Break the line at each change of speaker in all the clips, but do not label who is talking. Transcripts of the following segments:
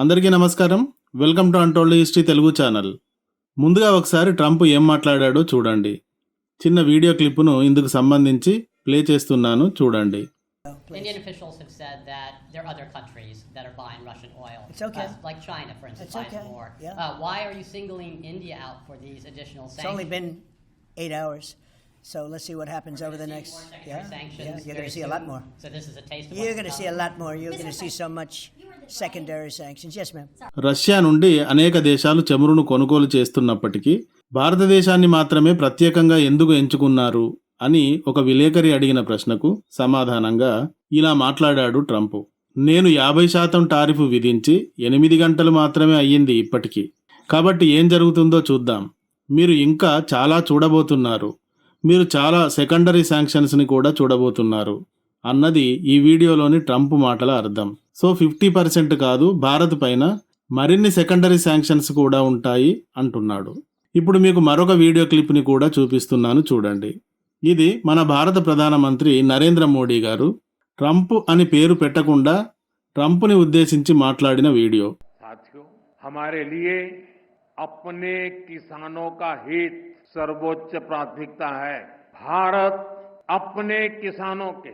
అందరికీ నమస్కారం welcome to untold history Telugu channel ముందుగా ఒకసారి ట్రంప్ ఏం మాట్లాడాడో చూడండి చిన్న వీడియో క్లిప్ను ఇందుకు సంబంధించి ప్లే చేస్తున్నాను చూడండి
Indian officials have said that there are other countries that are buying Russian oil.
It's okay.
uh, like China, for instance,
It's
buys
okay,
more.
yeah.
Uh, why are you singling India out for these additional
It's
sanctions?
only been eight hours, so let's see what happens over the next. Yeah,
sanctions
yeah, you're going to see a lot more.
So this is a taste of
You're going to see a lot more. You're going to see so much
Russia నుండి అనేక దేశాలు చమురును కొనుగోలు చేస్తున్నప్పటికీ భారతదేశాన్ని మాత్రమే ప్రత్యేకంగా ఎందుకు ఎంచుకున్నారు అని ఒక విలేకరి అడిగిన ప్రశ్నకు సమాధానంగా ఇలా మాట్లాడాడు ట్రంప్. నేను యాభై శాతం టారిఫ్ విధించి ఎనిమిది గంటలు మాత్రమే అయ్యింది ఇప్పటికీ. కాబట్టి ఏం జరుగుతుందో చూద్దాం. మీరు ఇంకా చాలా చూడబోతున్నారు. మీరు చాలా సెకండరీ శాంక్షన్స్ని కూడా చూడబోతున్నారు. అన్నది ఈ వీడియోలోని ట్రంప్ మాటల అర్థం సో ఫిఫ్టీ పర్సెంట్ కాదు భారత్ పైన మరిన్ని సెకండరీ శాంక్షన్స్ కూడా ఉంటాయి అంటున్నాడు ఇప్పుడు మీకు మరొక వీడియో క్లిప్ని కూడా చూపిస్తున్నాను చూడండి ఇది మన భారత ప్రధానమంత్రి నరేంద్ర మోడీ గారు ట్రంప్ అని పేరు పెట్టకుండా ట్రంప్ని ఉద్దేశించి మాట్లాడిన వీడియో
साथियों हमारे लिए अपने किसानों का हित सर्वोच्च प्राथमिकता है भारत अपने किसानों के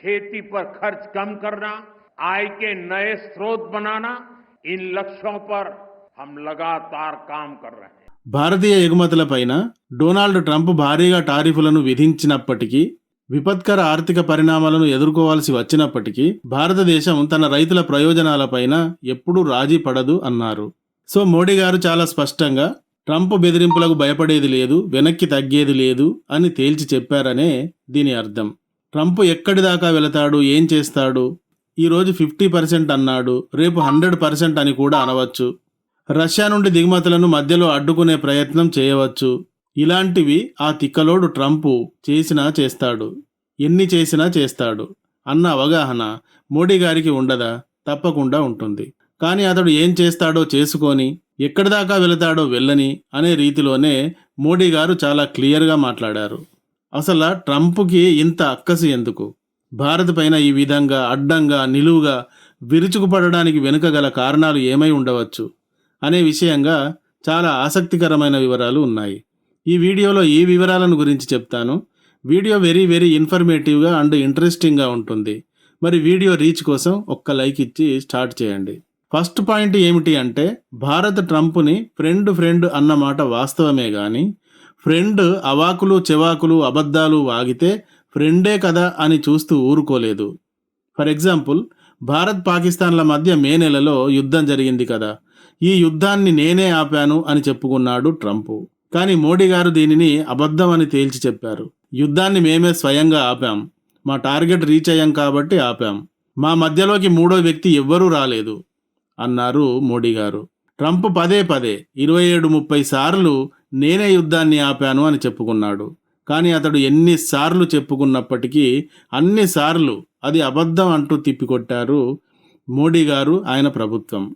खेती पर खर्च कम करना आय के नए स्रोत बनाना इन लक्ष्यों पर हम लगातार काम कर रहे हैं
భారతీయ ఎగుమతులపైన డొనాల్డ్ ట్రంప్ భారీగా టారిఫులను విధించినప్పటికీ విపత్కర ఆర్థిక పరిణామాలను ఎదుర్కోవాల్సి వచ్చినప్పటికీ భారతదేశం తన రైతుల ప్రయోజనాలపైన ఎప్పుడూ రాజీ పడదు అన్నారు సో మోడీ గారు చాలా స్పష్టంగా ట్రంప్ బెదిరింపులకు భయపడేది లేదు వెనక్కి తగ్గేది లేదు అని తేల్చి చెప్పారనే దీని అర్థం ట్రంప్ ఎక్కడి దాకా వెళతాడు ఏం చేస్తాడు? ఈరోజు ఫిఫ్టీ పర్సెంట్ అన్నాడు రేపు హండ్రెడ్ పర్సెంట్ అని కూడా అనవచ్చు. రష్యా నుండి దిగుమతులను మధ్యలో అడ్డుకునే ప్రయత్నం చేయవచ్చు. ఇలాంటివి ఆ తిక్కలోడు ట్రంపు చేసినా చేస్తాడు ఎన్ని చేసినా చేస్తాడు అన్న అవగాహన మోడీ గారికి ఉండదా? తప్పకుండా ఉంటుంది. కానీ అతడు ఏం చేస్తాడో చేసుకొని ఎక్కడిదాకా వెళతాడో వెళ్ళని అనే రీతిలోనే మోడీ గారు చాలా క్లియర్గా మాట్లాడారు. అసలు ట్రంప్కి ఇంత అక్కసు ఎందుకు? భారత్ పైన ఈ విధంగా అడ్డంగా నిలువుగా విరుచుకుపడడానికి వెనుక గల కారణాలు ఏమై ఉండవచ్చు అనే విషయంగా చాలా ఆసక్తికరమైన వివరాలు ఉన్నాయి. ఈ వీడియోలో ఈ వివరాలను గురించి చెప్తాను. వీడియో వెరీ వెరీ ఇన్ఫర్మేటివ్గా అండ్ ఇంట్రెస్టింగ్గా ఉంటుంది. మరి వీడియో రీచ్ కోసం ఒక్క లైక్ ఇచ్చి స్టార్ట్ చేయండి. ఫస్ట్ పాయింట్ ఏమిటి అంటే భారత్ ట్రంప్ని ఫ్రెండ్ ఫ్రెండ్ అన్నమాట వాస్తవమే కానీ ఫ్రెండ్ అవాకులు చెవాకులు అబద్ధాలు వాగితే ఫ్రెండే కదా అని చూస్తూ ఊరుకోలేదు. ఫర్ ఎగ్జాంపుల్ భారత్ పాకిస్తాన్ల మధ్య మే నెలలో యుద్ధం జరిగింది కదా. ఈ యుద్ధాన్ని నేనే ఆపాను అని చెప్పుకున్నాడు ట్రంప్. కానీ మోడీ గారు దీనిని అబద్ధం అని తేల్చి చెప్పారు. యుద్ధాన్ని మేమే స్వయంగా ఆపాం. మా టార్గెట్ రీచ్ అయ్యాం కాబట్టి ఆపాం. మా మధ్యలోకి మూడో వ్యక్తి ఎవ్వరూ రాలేదు అన్నారు మోడీ గారు. ట్రంప్ పదే పదే ఇరవై ఏడు ముప్పై సార్లు నేనే యుద్ధాన్ని ఆపాను అని చెప్పుకున్నాడు. కానీ అతడు ఎన్నిసార్లు చెప్పుకున్నప్పటికీ అన్నిసార్లు అది అబద్ధం అంటూ తిప్పికొట్టారు మోడీ గారు ఆయన ప్రభుత్వం.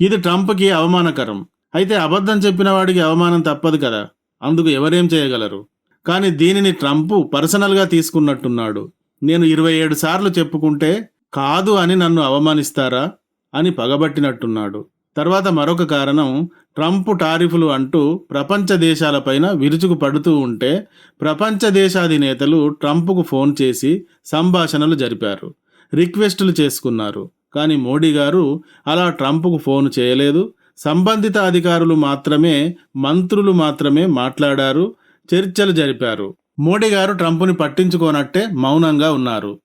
ఇది ట్రంప్కి అవమానకరం. అయితే అబద్ధం చెప్పిన వాడికి అవమానం తప్పదు కదా. అందుకు ఎవరేం చేయగలరు? కానీ దీనిని ట్రంప్ పర్సనల్గా తీసుకున్నట్టున్నాడు. నేను ఇరవై ఏడు సార్లు చెప్పుకుంటే కాదు అని నన్ను అవమానిస్తారా? అని పగబట్టినట్టున్నాడు. తర్వాత మరొక కారణం ట్రంప్ టారిఫ్లు అంటూ ప్రపంచ దేశాలపైన విరుచుకు పడుతూ ఉంటే ప్రపంచ దేశాధినేతలు ట్రంప్కు ఫోన్ చేసి సంభాషణలు జరిపారు రిక్వెస్టులు చేసుకున్నారు. కానీ మోడీ గారు అలా ట్రంప్కు ఫోన్ చేయలేదు. సంబంధిత అధికారులు మాత్రమే మంత్రులు మాత్రమే మాట్లాడారు చర్చలు జరిపారు. మోడీ గారు ట్రంప్ని పట్టించుకోనట్టే మౌనంగా ఉన్నారు.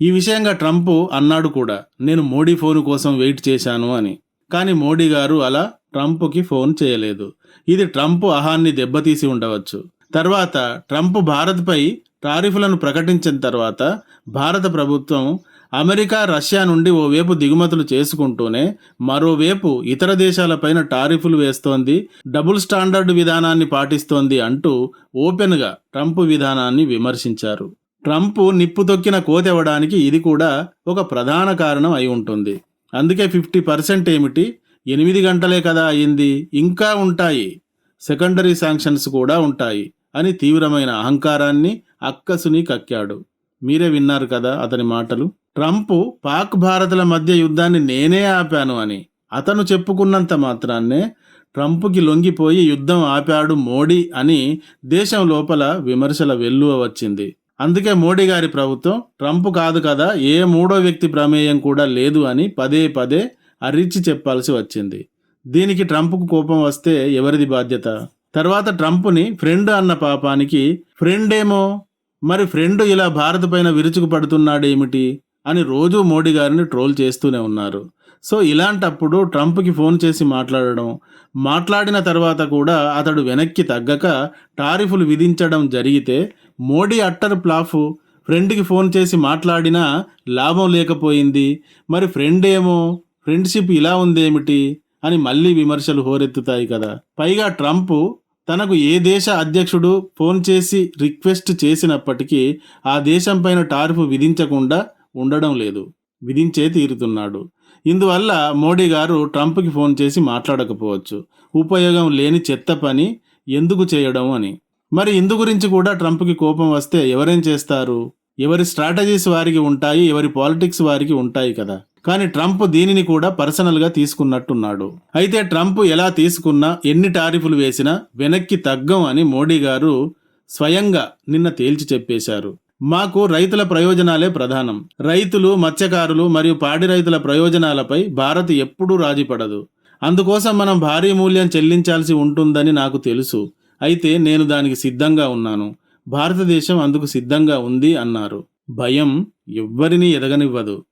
ఈ విషయంగా ట్రంప్ అన్నాడు కూడా నేను మోడీ ఫోన్ కోసం వెయిట్ చేశాను అని. కానీ మోడీ గారు అలా ట్రంప్కి ఫోన్ చేయలేదు. ఇది ట్రంప్ అహాన్ని దెబ్బతీసి ఉండవచ్చు. తర్వాత ట్రంప్ భారత్పై టారిఫ్లను ప్రకటించిన తర్వాత భారత ప్రభుత్వం అమెరికా రష్యా నుండి ఓవైపు దిగుమతులు చేసుకుంటూనే మరోవైపు ఇతర దేశాలపైన టారిఫ్లు వేస్తోంది డబుల్ స్టాండర్డ్ విధానాన్ని పాటిస్తోంది అంటూ ఓపెన్గా ట్రంప్ విధానాన్ని విమర్శించారు. ట్రంప్ నిప్పు తొక్కిన కోతెవడానికి ఇది కూడా ఒక ప్రధాన కారణం అయి ఉంటుంది. అందుకే ఫిఫ్టీ పర్సెంట్ ఏమిటి? ఎనిమిది గంటలే కదా అయింది ఇంకా ఉంటాయి. సెకండరీ శాంక్షన్స్ కూడా ఉంటాయి. అని తీవ్రమైన అహంకారాన్ని అక్కసుని కక్కాడు. మీరే విన్నారు కదా అతని మాటలు. ట్రంప్ పాక్ భారత్ల మధ్య యుద్ధాన్ని నేనే ఆపాను అని. అతను చెప్పుకున్నంత మాత్రాన్నే ట్రంప్కి లొంగిపోయి యుద్ధం ఆపాడు మోడీ అని దేశం లోపల విమర్శల వెల్లువ వచ్చింది. అందుకే మోడీ గారి ప్రభుత్వం ట్రంప్ కాదు కదా ఏ మూడో వ్యక్తి ప్రమేయం కూడా లేదు అని పదే పదే అరిచి చెప్పాల్సి వచ్చింది. దీనికి ట్రంప్కు కోపం వస్తే ఎవరిది బాధ్యత? తర్వాత ట్రంప్ని ఫ్రెండ్ అన్న పాపానికి ఫ్రెండ్ ఏమో మరి ఫ్రెండ్ ఇలా భారత్ పైన విరుచుకు పడుతున్నాడేమిటి అని రోజూ మోడీ గారిని ట్రోల్ చేస్తూనే ఉన్నారు. సో ఇలాంటప్పుడు ట్రంప్కి ఫోన్ చేసి మాట్లాడడం మాట్లాడిన తర్వాత కూడా అతడు వెనక్కి తగ్గక టారిఫులు విధించడం జరిగితే మోడీ అట్టర్ ప్లాఫ్ ఫ్రెండ్కి ఫోన్ చేసి మాట్లాడినా లాభం లేకపోయింది. మరి ఫ్రెండ్ ఏమో? ఫ్రెండ్షిప్ ఇలా ఉందేమిటి? అని మళ్ళీ విమర్శలు హోరెత్తుతాయి కదా. పైగా ట్రంప్ తనకు ఏ దేశ అధ్యక్షుడు ఫోన్ చేసి రిక్వెస్ట్ చేసినప్పటికీ ఆ దేశం పైన టారిఫ్ విధించకుండా ఉండడం లేదు. విధించే తీరుతున్నాడు. ఇందువల్ల మోడీ గారు ట్రంప్కి ఫోన్ చేసి మాట్లాడకపోవచ్చు. ఉపయోగం లేని చెత్త పని ఎందుకు చేయడం అని. మరి ఇందు గురించి కూడా ట్రంప్కి కోపం వస్తే ఎవరేం చేస్తారు? ఎవరి స్ట్రాటజీస్ వారికి ఉంటాయి ఎవరి పాలిటిక్స్ వారికి ఉంటాయి కదా. కానీ ట్రంప్ దీనిని కూడా పర్సనల్గా తీసుకున్నట్టున్నాడు. అయితే ట్రంప్ ఎలా తీసుకున్నా ఎన్ని టారిఫులు వేసినా వెనక్కి తగ్గం అని మోడీ గారు స్వయంగా నిన్న తేల్చి చెప్పేశారు. మాకు రైతుల ప్రయోజనాలే ప్రధానం. రైతులు మత్స్యకారులు మరియు పాడి రైతుల ప్రయోజనాలపై భారత్ ఎప్పుడూ రాజీపడదు అందుకోసం మనం భారీ మూల్యం చెల్లించాల్సి ఉంటుందని నాకు తెలుసు. అయితే నేను దానికి సిద్ధంగా ఉన్నాను. భారతదేశం అందుకు సిద్ధంగా ఉంది అన్నారు. భయం ఎవ్వరినీ ఎదగనివ్వదు.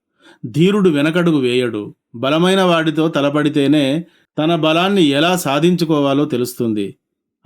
ధీరుడు వెనకడుగు వేయడు. బలమైన వాడితో తలపడితేనే తన బలాన్ని ఎలా సాధించుకోవాలో తెలుస్తుంది.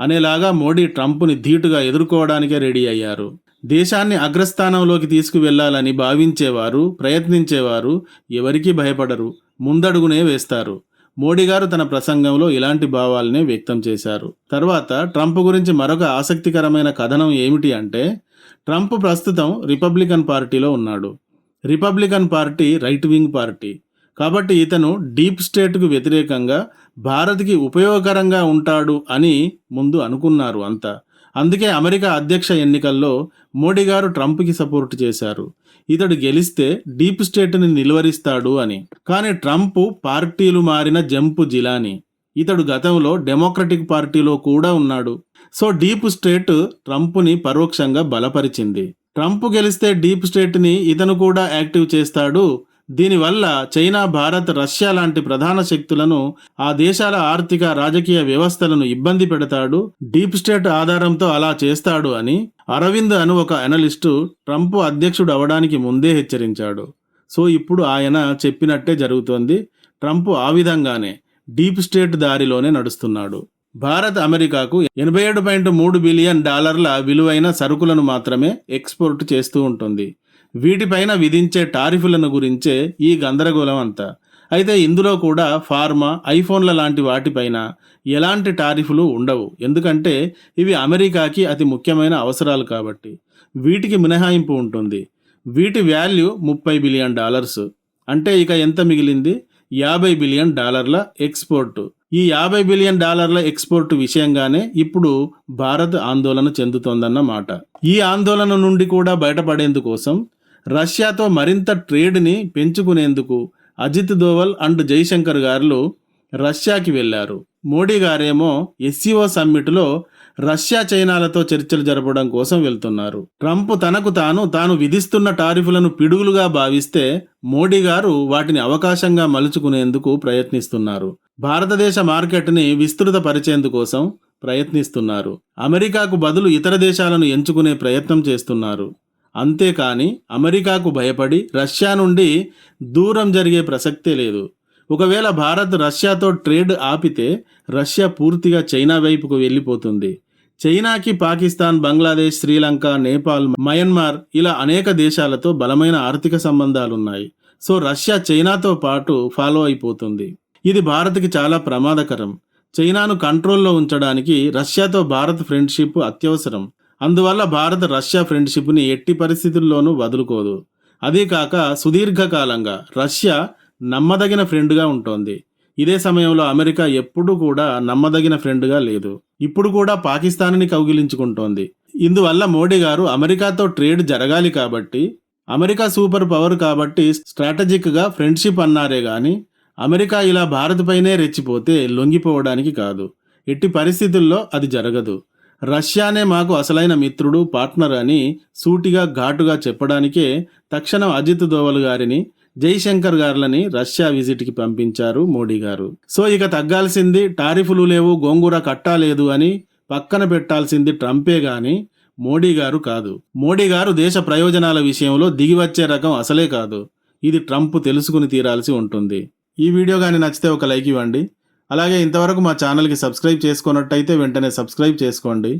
అనేలాగా మోడీ ట్రంప్ని ధీటుగా ఎదుర్కోవడానికే రెడీ అయ్యారు. దేశాన్ని అగ్రస్థానంలోకి తీసుకువెళ్ళాలని భావించేవారు ప్రయత్నించేవారు ఎవరికీ భయపడరు ముందడుగునే వేస్తారు. మోడీ గారు తన ప్రసంగంలో ఇలాంటి భావాలనే వ్యక్తం చేశారు. తర్వాత ట్రంప్ గురించి మరొక ఆసక్తికరమైన కథనం ఏమిటి అంటే ట్రంప్ ప్రస్తుతం రిపబ్లికన్ పార్టీలో ఉన్నాడు. Republican party right wing party. కాబట్టి ఇతను డీప్ స్టేట్కు వ్యతిరేకంగా భారత్కి ఉపయోగకరంగా ఉంటాడు అని ముందు అనుకున్నారు అంతా. అందుకే అమెరికా అధ్యక్ష ఎన్నికల్లో మోడీ గారు ట్రంప్కి సపోర్ట్ చేశారు. ఇతడు గెలిస్తే డీప్ స్టేట్ని నిలువరిస్తాడు అని. కానీ ట్రంప్ పార్టీలు మారిన జంపు జిలాని. ఇతడు గతంలో డెమోక్రటిక్ పార్టీలో కూడా ఉన్నాడు. సో డీప్ స్టేట్ ట్రంప్ని పరోక్షంగా బలపరిచింది. ట్రంప్ గెలిస్తే డీప్ స్టేట్ని ఇతను కూడా యాక్టివ్ చేస్తాడు. దీనివల్ల చైనా భారత్ రష్యా లాంటి ప్రధాన శక్తులను ఆ దేశాల ఆర్థిక రాజకీయ వ్యవస్థలను ఇబ్బంది పెడతాడు డీప్ స్టేట్ ఆధారంతో అలా చేస్తాడు అని అరవింద్ అను ఒక అనలిస్టు ట్రంప్ అధ్యక్షుడు అవడానికి ముందే హెచ్చరించాడు. సో ఇప్పుడు ఆయన చెప్పినట్టే జరుగుతోంది. ట్రంప్ ఆ విధంగానే డీప్ స్టేట్ దారిలోనే నడుస్తున్నాడు. భారత్ అమెరికాకు ఎనభై ఏడు పాయింట్ మూడు బిలియన్ డాలర్ల విలువైన సరుకులను మాత్రమే ఎక్స్పోర్ట్ చేస్తూ ఉంటుంది. వీటిపైన విధించే టారిఫులను గురించే ఈ గందరగోళం అంతా. అయితే ఇందులో కూడా ఫార్మా ఐఫోన్ల లాంటి వాటిపైన ఎలాంటి టారిఫులు ఉండవు. ఎందుకంటే ఇవి అమెరికాకి అతి ముఖ్యమైన అవసరాలు కాబట్టి. వీటికి మినహాయింపు ఉంటుంది. వీటి వాల్యూ ముప్పై బిలియన్ డాలర్స్. అంటే ఇక ఎంత మిగిలింది? యాభై బిలియన్ డాలర్ల ఎక్స్పోర్ట్. ఈ యాభై బిలియన్ డాలర్ల ఎక్స్పోర్ట్ విషయంగానే ఇప్పుడు భారత్ ఆందోళన చెందుతోందన్నమాట. ఈ ఆందోళన నుండి కూడా బయటపడేందుకోసం రష్యాతో మరింత ట్రేడ్ని పెంచుకునేందుకు అజిత్ దోవల్ అండ్ జైశంకర్ గారు రష్యాకి వెళ్ళారు మోడీ గారేమో ఎస్సీఓ సమ్మిట్లో రష్యా చైనాలతో చర్చలు జరపడం కోసం వెళ్తున్నారు. ట్రంప్ తనకు తాను తాను విధిస్తున్న టారిఫులను పిడుగులుగా భావిస్తే మోడీ గారు వాటిని అవకాశంగా మలుచుకునేందుకు ప్రయత్నిస్తున్నారు. భారతదేశ మార్కెట్ని విస్తృత పరిచేందుకోసం ప్రయత్నిస్తున్నారు. అమెరికాకు బదులు ఇతర దేశాలను ఎంచుకునే ప్రయత్నం చేస్తున్నారు. అంతేకాని అమెరికాకు భయపడి రష్యా నుండి దూరం జరిగే ప్రసక్తే లేదు. ఒకవేళ భారత్ రష్యాతో ట్రేడ్ ఆపితే రష్యా పూర్తిగా చైనా వైపుకు వెళ్ళిపోతుంది. చైనాకి పాకిస్తాన్ బంగ్లాదేశ్ శ్రీలంక నేపాల్ మయన్మార్ ఇలా అనేక దేశాలతో బలమైన ఆర్థిక సంబంధాలున్నాయి. సో రష్యా చైనాతో పాటు ఫాలో అయిపోతుంది. ఇది భారత్కి చాలా ప్రమాదకరం. చైనాను కంట్రోల్లో ఉంచడానికి రష్యాతో భారత్ ఫ్రెండ్షిప్ అత్యవసరం. అందువల్ల భారత్ రష్యా ఫ్రెండ్షిప్ని ఎట్టి పరిస్థితుల్లోనూ వదులుకోదు. అదే కాక సుదీర్ఘకాలంగా రష్యా నమ్మదగిన ఫ్రెండ్గా ఉంటోంది. ఇదే సమయంలో అమెరికా ఎప్పుడూ కూడా నమ్మదగిన ఫ్రెండ్గా లేదు. ఇప్పుడు కూడా పాకిస్తాన్ని కౌగిలించుకుంటోంది. ఇందువల్ల మోడీ గారు అమెరికాతో ట్రేడ్ జరగాలి కాబట్టి అమెరికా సూపర్ పవర్ కాబట్టి స్ట్రాటజిక్గా ఫ్రెండ్షిప్ అన్నారే కానీ అమెరికా ఇలా భారత్ పైనే రెచ్చిపోతే లొంగిపోవడానికి కాదు. ఎట్టి పరిస్థితుల్లో అది జరగదు. రష్యానే మాకు అసలైన మిత్రుడు పార్ట్నర్ అని సూటిగా ఘాటుగా చెప్పడానికే తక్షణం అజిత్ దోవల్ గారిని జైశంకర్ గారులని రష్యా విజిట్కి పంపించారు మోడీ గారు. సో ఇక తగ్గాల్సింది టారిఫులు లేవు గోంగూర కట్టాలేదు అని పక్కన పెట్టాల్సింది ట్రంపే గాని మోడీ గారు కాదు. మోడీ గారు దేశ ప్రయోజనాల విషయంలో దిగివచ్చే రకం అసలే కాదు. ఇది ట్రంప్ తెలుసుకుని తీరాల్సి ఉంటుంది. ఈ వీడియో కానీ నచ్చితే ఒక లైక్ ఇవ్వండి. అలాగే ఇంతవరకు మా ఛానల్కి సబ్స్క్రైబ్ చేసుకున్నట్టయితే వెంటనే సబ్స్క్రైబ్ చేసుకోండి.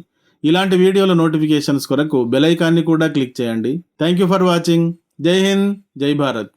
ఇలాంటి వీడియోల నోటిఫికేషన్స్ కొరకు బెల్ ఐకాన్ని కూడా క్లిక్ చేయండి. Thank you for watching. జై హింద్. జై భారత్.